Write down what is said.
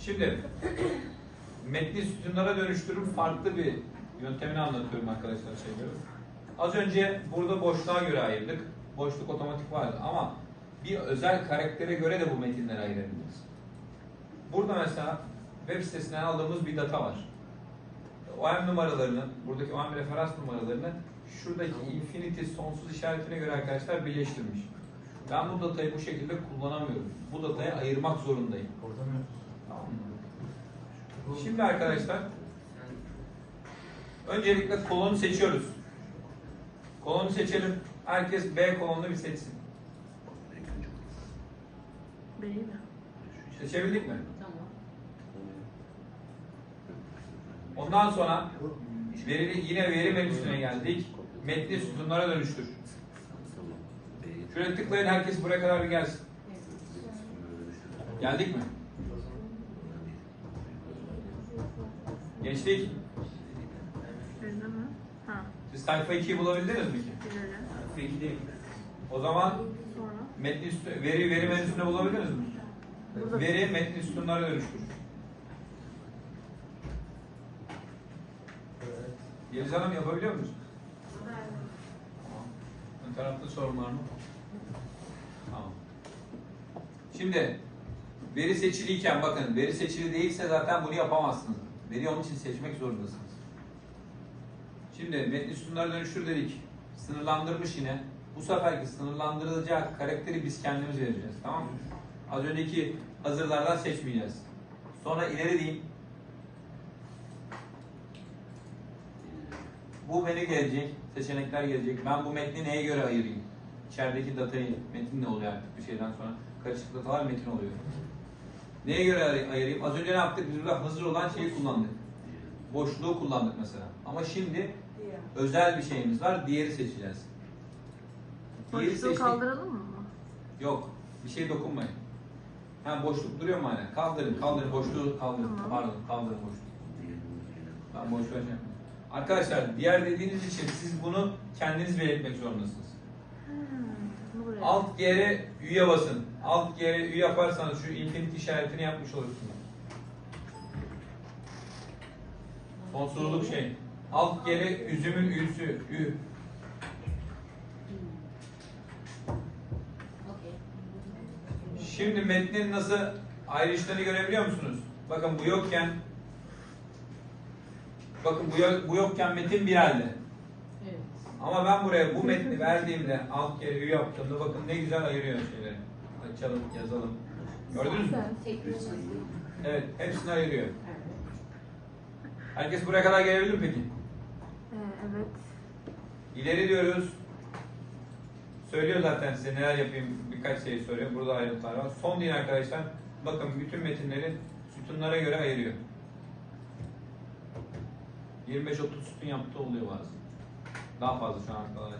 Şimdi metni sütunlara dönüştürün farklı bir yöntemini anlatıyorum arkadaşlar şeyleri. Az önce burada boşluğa göre ayırdık. Boşluk otomatik vardı ama bir özel karaktere göre de bu metinleri ayırabiliriz. Burada mesela web sitesinden aldığımız bir data var. OM numaralarını, buradaki OM referans numaralarını şuradaki infinity sonsuz işaretine göre arkadaşlar birleştirmiş. Ben bu datayı bu şekilde kullanamıyorum. Bu datayı ayırmak zorundayım. Tamam mı? Şimdi arkadaşlar öncelikle kolonu seçiyoruz. Kolonu seçelim. Herkes B kolonunu bir seçsin. Benim mi? Seçebildik mi? Tamam. Ondan sonra verili, yine veri menüsüne geldik. Metni sütunlara dönüştür. Şöyle tıklayın herkes buraya kadar bir gelsin. Geldik mi? Geçtik. Benim mi? Ha. Siz sayfa 2'yi bulabildiniz mi ki? Gidelim. O zaman Sonra? metni üstü, veri veri menüsünde bulabildiniz mi? Burada. Veri metni sütunlara dönüştür. Yeliz Hanım yapabiliyor musunuz? Tamam. Ön tarafta sorun var mı? Tamam. Şimdi veri seçiliyken bakın veri seçili değilse zaten bunu yapamazsınız. Veriyi onun için seçmek zorundasınız. Şimdi metni sütunlara dönüştür dedik. Sınırlandırmış yine. Bu seferki sınırlandırılacak karakteri biz kendimiz vereceğiz. Tamam mı? Az önceki hazırlardan seçmeyeceğiz. Sonra ileri diyeyim. Bu menü gelecek, seçenekler gelecek. Ben bu metni neye göre ayırayım? İçerideki datayı, metin ne oluyor artık bir şeyden sonra? Karışık datalar metin oluyor. Neye göre ay- ayırayım? Az önce ne yaptık? Biz burada hazır olan şeyi kullandık. Boşluğu kullandık mesela. Ama şimdi özel bir şeyimiz var. Diğeri seçeceğiz. Diğeri Boşluğu seçtik. kaldıralım mı? Yok. Bir şey dokunmayın. Ha boşluk duruyor mu hala? Kaldırın, kaldırın. Boşluğu kaldırın. Tamam. Pardon, kaldırın boşluğu. Tamam boş ver. Arkadaşlar diğer dediğiniz için siz bunu kendiniz belirtmek zorundasınız. Hmm. Alt G'ye üye basın. Alt G'ye üye yaparsanız şu infinity işaretini yapmış olursunuz. Sonsuzluk şey. Alt G'ye üzümün üsü. Ü. Şimdi metnin nasıl ayrıştığını görebiliyor musunuz? Bakın bu yokken Bakın bu, yok- bu yokken metin bir halde. Ama ben buraya bu metni verdiğimde alt kere ü yaptığımda bakın ne güzel ayırıyor şeyleri. Açalım, yazalım. Gördünüz mü? Evet, hepsini ayırıyor. Herkes buraya kadar gelebilir mi peki? Ee, evet. İleri diyoruz. Söylüyor zaten size neler yapayım birkaç şey söylüyor. Burada ayrıntılar var. Son değil arkadaşlar. Bakın bütün metinleri sütunlara göre ayırıyor. 25-30 sütun yaptığı oluyor bazen. Daha fazla şu an arkadaşlar.